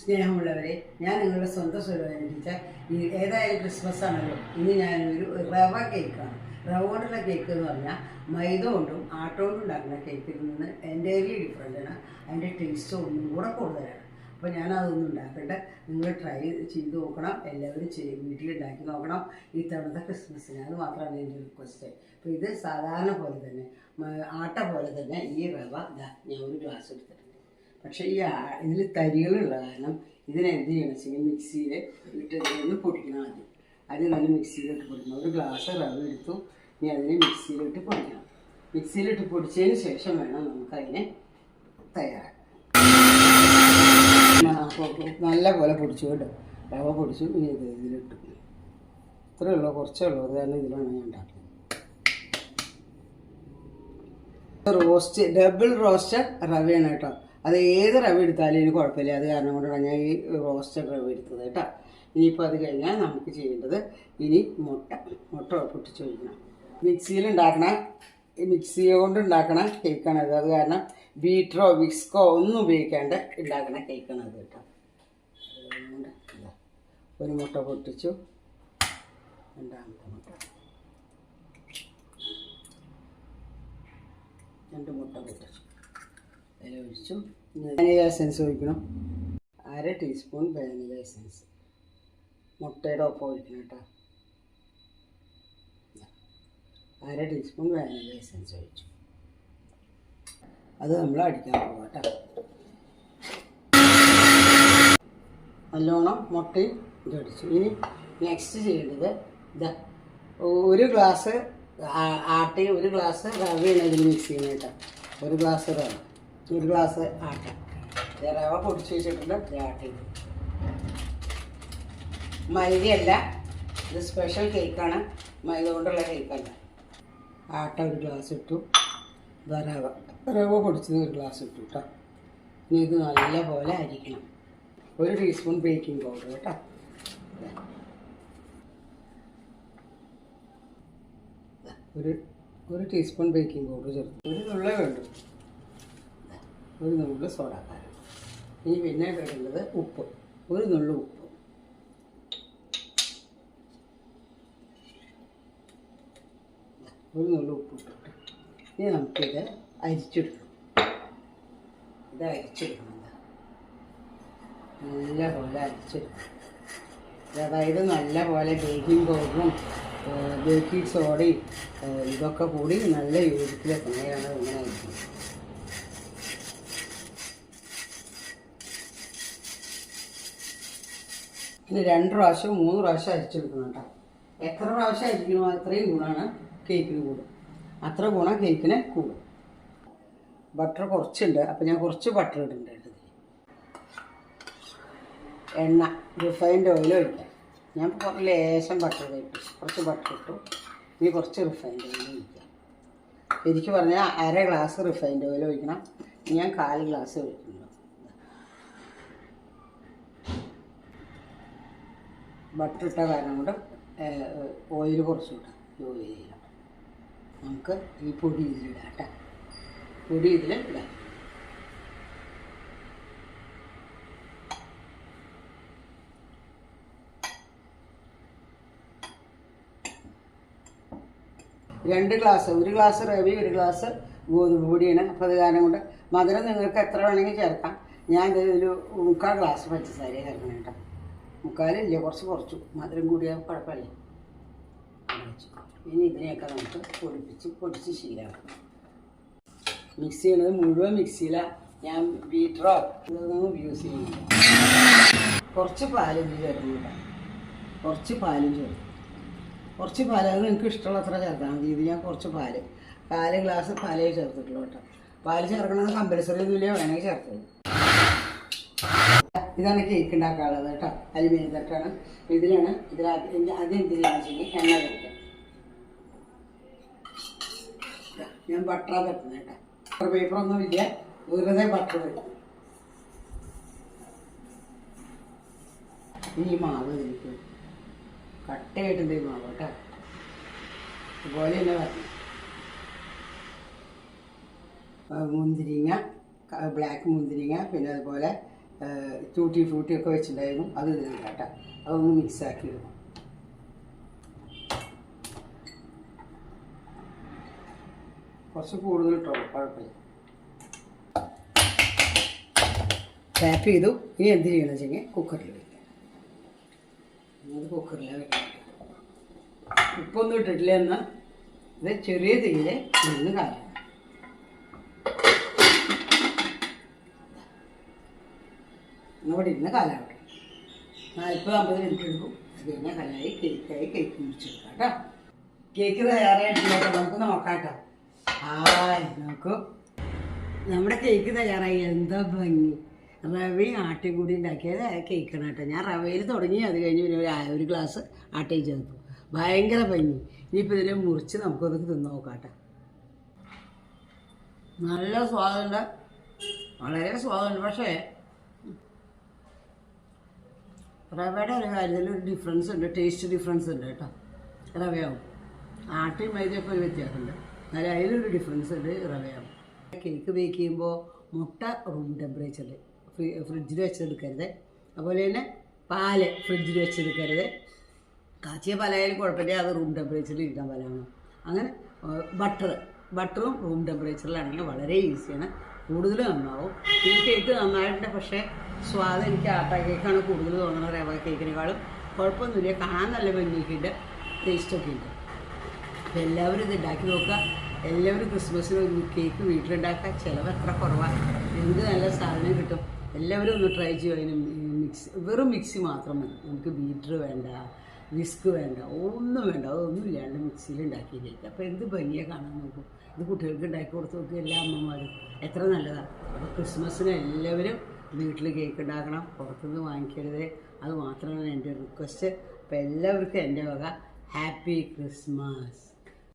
സ്നേഹമുള്ളവരെ ഞാൻ നിങ്ങളുടെ സ്വന്തം സ്വരം ഈ ഏതായാലും ക്രിസ്മസ് ആണല്ലോ. ഇന്ന് ഞാനൊരു റവ കേക്കാണ്. റവ കൊണ്ടുള്ള കേക്ക് എന്ന് പറഞ്ഞാൽ മൈദ കൊണ്ടും ആട്ട കൊണ്ടും ഉണ്ടാക്കുന്ന കേക്കിൽ നിന്ന് എന്റയർലി ഡിഫറെന്റ് ആണ്. അതിന്റെ ടേസ്റ്റ് ഒന്നും കൂടെ കൂടുതലാണ്. അപ്പോൾ ഞാൻ അതൊന്നും ഉണ്ടാക്കണ്ട. നിങ്ങൾ ട്രൈ ചെയ്ത് നോക്കണം. എല്ലാവരും ചെയ്ത് വീട്ടിലുണ്ടാക്കി നോക്കണം. ഈ തവണത്തെ ക്രിസ്മസിന്. അത് മാത്രമാണ് എന്റെ റിക്വസ്റ്റ് അപ്പോൾ ഇത് സാധാരണ പോലെ തന്നെ ആട്ട പോലെ തന്നെ ഈ റവ ഞാൻ ഒരു ഗ്ലാസ് എടുത്തിട്ടുണ്ട്. പക്ഷേ ഈ ഇതിൽ തരികളുള്ള കാരണം ഇതിനെന്ത് ചെയ്യണം വെച്ചാൽ മിക്സിയിൽ ഇട്ട് പൊടിക്കണം ആദ്യം. ആദ്യം നല്ല മിക്സിയിലിട്ട് പൊടിക്കണം. ഒരു ഗ്ലാസ് റവ് എടുത്തു. ഇനി അതിനെ മിക്സിയിലിട്ട് പൊടിക്കണം. മിക്സിയിലിട്ട് പൊടിച്ചതിന് ശേഷം വേണം നമുക്കതിനെ തയ്യാറാക്കാം നല്ല പോലെ പൊടിച്ചു കേട്ടോ. റവ പൊടിച്ചു. ഇനി ഇത് ഇതിലിട്ടു. ഇത്രയേ ഉള്ളൂ. കുറച്ചേ ഉള്ളൂ. അത് കാരണം ഇതിലാണ് ഞാൻ ഉണ്ടാക്കുന്നത് റോസ്റ്റ് ഡബിൾ റോസ്റ്റ് റവയാണ് കേട്ടോ. അത് ഏത് റവ എടുത്താലും ഇതിന് കുഴപ്പമില്ല. അത് കാരണം കൊണ്ടാണ് ഞാൻ ഈ റോസ്റ്റഡ് റവ എടുത്തത് കേട്ടോ. ഇനിയിപ്പോൾ അത് കഴിഞ്ഞാൽ നമുക്ക് ചെയ്യേണ്ടത് ഇനി മുട്ട. മുട്ട പൊട്ടിച്ച് ഒഴിക്കണം. മിക്സിയിൽ ഉണ്ടാക്കണ മിക്സി കൊണ്ട് ഉണ്ടാക്കണ കേക്കാണത് അത്. കാരണം ബീറ്ററോ വിസ്കോ ഒന്നും ഉപയോഗിക്കാണ്ട് ഉണ്ടാക്കണ കേക്കാണത് കേട്ടോ. ഒരു മുട്ട പൊട്ടിച്ചു. രണ്ടാമത്തെ മുട്ട. രണ്ട് മുട്ട പൊട്ടിച്ചു. അതിൽ ഒഴിച്ചു വാനില എസൻസ് ഒഴിക്കണം. അര ടീസ്പൂൺ വാനില എസൻസ് മുട്ടയുടെ ഒപ്പം ഒഴിക്കണം കേട്ടോ. അര ടീസ്പൂൺ വാനില എസൻസ് ഒഴിച്ചു. അത് നമ്മൾ അടിക്കാൻ പോകാം കേട്ടോ. നല്ലോണം മുട്ടയും ഇതടിച്ചു ഇനി നെക്സ്റ്റ് ചെയ്യേണ്ടത് ഇതാ ഒരു ഗ്ലാസ് ആട്ടി ഒരു ഗ്ലാസ് റവയാണ് ഇതിൽ മിക്സ് ചെയ്യുന്നത് കേട്ടോ. ഒരു ഗ്ലാസ് റവ ഒരു ഗ്ലാസ് ആട്ട. റവ പൊടിച്ച് വെച്ചിട്ടുണ്ട് ദേ ആട്ടയും മൈദയല്ല ഇത് സ്പെഷ്യൽ കേക്കാണ് മൈദ കൊണ്ടുള്ള കേക്കല്ല ആട്ട ഒരു ഗ്ലാസ് ഇട്ടു. ഇതാ റവ. റവ പൊടിച്ചത് ഒരു ഗ്ലാസ് ഇട്ടു കേട്ടോ ഇനി ഇത് നല്ല പോലെ അരിക്കണം. ഒരു ടീസ്പൂൺ ബേക്കിംഗ് പൗഡർ കേട്ടോ ഒരു ഒരു ടീസ്പൂൺ ബേക്കിംഗ് പൗഡർ ചേർത്ത്. ഒരു നുള്ളേ വേണ്ടു. ഒരു നുള്ളു സോഡാക്കാരം. ഇനി പിന്നെ വേണ്ടത് ഉപ്പ്. ഒരു നുള്ളു ഉപ്പ്. ഒരു നുള്ളു ഉപ്പ് ഇട്ടിട്ട് ഇനി നമുക്കിത് അരിച്ചെടുക്കും ഇത് അരിച്ചെടുക്കണം ദാ. നല്ല പോലെ അരിച്ചെടുക്കും അതായത് നല്ല പോലെ ബേക്കിംഗ് പൗഡറും ബേക്കിംഗ് സോഡയും ഇതൊക്കെ കൂടി നല്ല യോജിപ്പിലെത്തണയാണ് ഇങ്ങനെ അരിക്കുന്നത്. ഇനി രണ്ട് പ്രാവശ്യം മൂന്ന് പ്രാവശ്യം അരിച്ചെടുക്കണം കേട്ടോ. എത്ര പ്രാവശ്യം അരിക്കണോ അത്രയും ഗുണമാണ് കേക്കിന് കൂടും അത്ര ഗുണം കേക്കിന് കൂടും ബട്ടർ കുറച്ചുണ്ട് അപ്പം ഞാൻ കുറച്ച് ബട്ടർ ഇടുന്നുണ്ട് എണ്ണ റിഫൈൻഡ് ഓയിലും ഇട്ട് ഞാൻ കുറച്ച് ലേശം ബട്ടർ ഇട്ടു കുറച്ച് ബട്ടർ ഇട്ടു. ഇനി കുറച്ച് റിഫൈൻഡ് ഓയിൽ ഒഴിക്കാം. എനിക്ക് പറഞ്ഞാൽ അര ഗ്ലാസ് റിഫൈൻഡ് ഓയിൽ ഒഴിക്കണം. ഞാൻ കാൽ ഗ്ലാസ് ഒഴിക്കുന്നു ബട്ടർ ഇട്ട കാരണം കൊണ്ട് ഓയിൽ കുറച്ച് ഇടാം ഓയിൽ ചെയ്യാം നമുക്ക് ഈ പൊടി ഇതിലിടാം കേട്ടോ. പൊടി ഇതിൽ ഇടാം. രണ്ട് ഗ്ലാസ് ഒരു ഗ്ലാസ് റവി ഒരു ഗ്ലാസ് ഗോതമ്പ് പൊടിയാണ്. അപ്പോൾ അത് കാരണം കൊണ്ട് മധുരം നിങ്ങൾക്ക് എത്ര വേണമെങ്കിൽ ചേർക്കാം. ഞാൻ ഒരു മുക്കാൽ ഗ്ലാസ് പഞ്ചസാര ചേർക്കണം കേട്ടോ. മുക്കാലില്ല കുറച്ച് കുറച്ചു. മധുരം കൂടിയാൽ കുഴപ്പമില്ല. ഇനി ഇതിനെയൊക്കെ നമുക്ക് പൊടിപ്പിച്ച് പൊടിച്ച് ശീലമാക്കാം. മിക്സ് ചെയ്യണത് മുഴുവൻ മിക്സിയിലാണ് ഞാൻ ബീറ്ററോ ഇതൊന്നും യൂസ് ചെയ്യുന്നില്ല. കുറച്ച് പാലും ചേർക്കുന്നില്ല കുറച്ച് പാലും ചേർക്കും കുറച്ച് പാൽ അത് നിങ്ങൾക്ക് ഇഷ്ടമുള്ള അത്ര ചേർത്താൽ മതി. ഇത് ഞാൻ കുറച്ച് പാൽ. പാൽ ഗ്ലാസ് പാലേ ചേർത്തിട്ടുള്ളൂ കേട്ടോ. പാൽ ചേർക്കണമെന്ന് കമ്പൽസറി ഒന്നുമില്ല വേണമെങ്കിൽ ചേർത്തത് ഇതാണ് കേക്ക് ഉണ്ടാക്കാനുള്ളത് കേട്ടോ. അലുമിനിയം തട്ടാണ് ഇതിലാണ് ഇതിൽ ആദ്യം ആദ്യം എന്ത് ചെയ്യുന്നത്. വെച്ചിട്ടുണ്ടെങ്കിൽ എണ്ണ തട്ടുക ഞാൻ ബട്ടറാ തട്ടുന്നത് കേട്ടോ. ബട്ടർ പേപ്പറൊന്നും ഇല്ല. വെറുതെ ബട്ടർ തരും ഈ മാവ് ഇതിലേക്ക് കട്ടയായിട്ടുണ്ട് ഈ മാവ് കേട്ടോ. അതുപോലെ തന്നെ പറഞ്ഞു മുന്തിരിങ്ങ ബ്ലാക്ക് മുന്തിരിങ്ങ പിന്നെ അതുപോലെ ടൂട്ടി ഫ്രൂട്ടിയൊക്കെ വെച്ചിട്ടുണ്ടായിരുന്നു. അത് ഇതിലില്ല കേട്ടോ. അതൊന്ന് മിക്സാക്കി ഇടണം കുറച്ച് കൂടുതൽ ഇട്ടോ കുഴപ്പമില്ല. ടാപ്പ് ചെയ്തു. ഇനി എന്ത് ചെയ്യണം വെച്ചെങ്കിൽ കുക്കറിൽ വയ്ക്കാം അത് വെക്കണം ഉപ്പൊന്നും ഇട്ടിട്ടില്ല എന്നാൽ ഇത് ചെറിയ തീരെ നിന്ന് കാര്യം ഇവിടെ ഇരുന്ന കാലാവട്ടെ നാൽപ്പത് അമ്പത് മിനിറ്റ് എടുക്കും. അത് പിന്നെ കല്ലായി കേക്കായി കേക്ക് മുറിച്ചെടുക്കാം കേട്ടോ. കേക്ക് തയ്യാറായിട്ടില്ല. നമുക്ക് നോക്കാം കേട്ടോ. ഹായ് നോക്കൂ. നമ്മുടെ കേക്ക് തയ്യാറായി. എന്താ ഭംഗി. റവയും ആട്ടയും കൂടി ഉണ്ടാക്കിയത് കേക്കാണ് കേട്ടോ. ഞാൻ റവയിൽ തുടങ്ങി. അത് കഴിഞ്ഞ് പിന്നെ ഒരു ഒരു ഗ്ലാസ് ആട്ടയും ചേർത്തു. ഭയങ്കര ഭംഗി. ഇനിയിപ്പോൾ ഇതിനെ മുറിച്ച് നമുക്കൊന്ന് തിന്ന് നോക്കാം കേട്ടോ. നല്ല സ്വാദുണ്ട്. വളരെ സ്വാദുണ്ട്. പക്ഷേ റവയുടെ ഒരു കാര്യത്തിൽ ഒരു ഡിഫറൻസ് ഉണ്ട് ടേസ്റ്റ് ഡിഫറൻസ് ഉണ്ട് കേട്ടോ. റവയാവും. ആട്ടയും മൈദയൊക്കെ ഒരു വ്യത്യാസമുണ്ട്. എന്നാലും അതിലൊരു ഡിഫറൻസ് ഉണ്ട് റവയാവും. കേക്ക് ബേക്ക് ചെയ്യുമ്പോൾ മുട്ട റൂം ടെമ്പറേച്ചറിൽ ഫ്രിഡ്ജിൽ വെച്ചെടുക്കരുത്. അതുപോലെ തന്നെ പാൽ ഫ്രിഡ്ജിൽ വെച്ചെടുക്കരുത്. കാച്ചിയ പാലായാലും കുഴപ്പമില്ല അത് റൂം ടെമ്പറേച്ചറിൽ ഇരിക്കാൻ പാലാണ്. അങ്ങനെ ബട്ടർ ബട്ടറും റൂം ടെമ്പറേച്ചറിലാണെങ്കിൽ വളരെ ഈസിയാണ് കൂടുതൽ നന്നാവും. ഈ കേക്ക് നന്നായിട്ടുണ്ട് പക്ഷേ സ്വാദ് എനിക്ക് ആട്ട കേക്കാണ് കൂടുതൽ തോന്നുന്നത് റവ കേക്കിനേക്കാളും കുഴപ്പമൊന്നുമില്ല. കാണാൻ നല്ല ഭംഗിയൊക്കെയുണ്ട്. ടേസ്റ്റൊക്കെ ഉണ്ട്. അപ്പോൾ എല്ലാവരും ഇത് ഉണ്ടാക്കി നോക്കുക. എല്ലാവരും ക്രിസ്മസിന് ഒരു കേക്ക് വീട്ടിലുണ്ടാക്കുക. ചിലവ് എത്ര കുറവാണ് എന്ത് നല്ല സാധനം കിട്ടും. എല്ലാവരും ഒന്ന് ട്രൈ ചെയ്യുക അതിന് മിക്സ് വെറും മിക്സി മാത്രം മതി. നമുക്ക് ബീറ്റർ വേണ്ട വിസ്ക് വേണ്ട ഒന്നും വേണ്ട. അതൊന്നും ഇല്ലാണ്ട് മിക്സിയിൽ ഉണ്ടാക്കി കേക്ക്. അപ്പോൾ എന്ത് ഭംഗിയാണ് കാണാൻ നോക്കും. ഇത് കുട്ടികൾക്ക് ഉണ്ടാക്കി കൊടുത്ത് നോക്കും എല്ലാ അമ്മമാരും. എത്ര നല്ലതാണ് അപ്പോൾ ക്രിസ്മസിന് എല്ലാവരും വീട്ടിൽ കേക്ക് ഉണ്ടാക്കണം പുറത്തുനിന്ന് വാങ്ങിക്കരുത്. അത് മാത്രമാണ് എന്റെ റിക്വസ്റ്റ് അപ്പോൾ എല്ലാവർക്കും എന്റെ വക ഹാപ്പി ക്രിസ്മസ്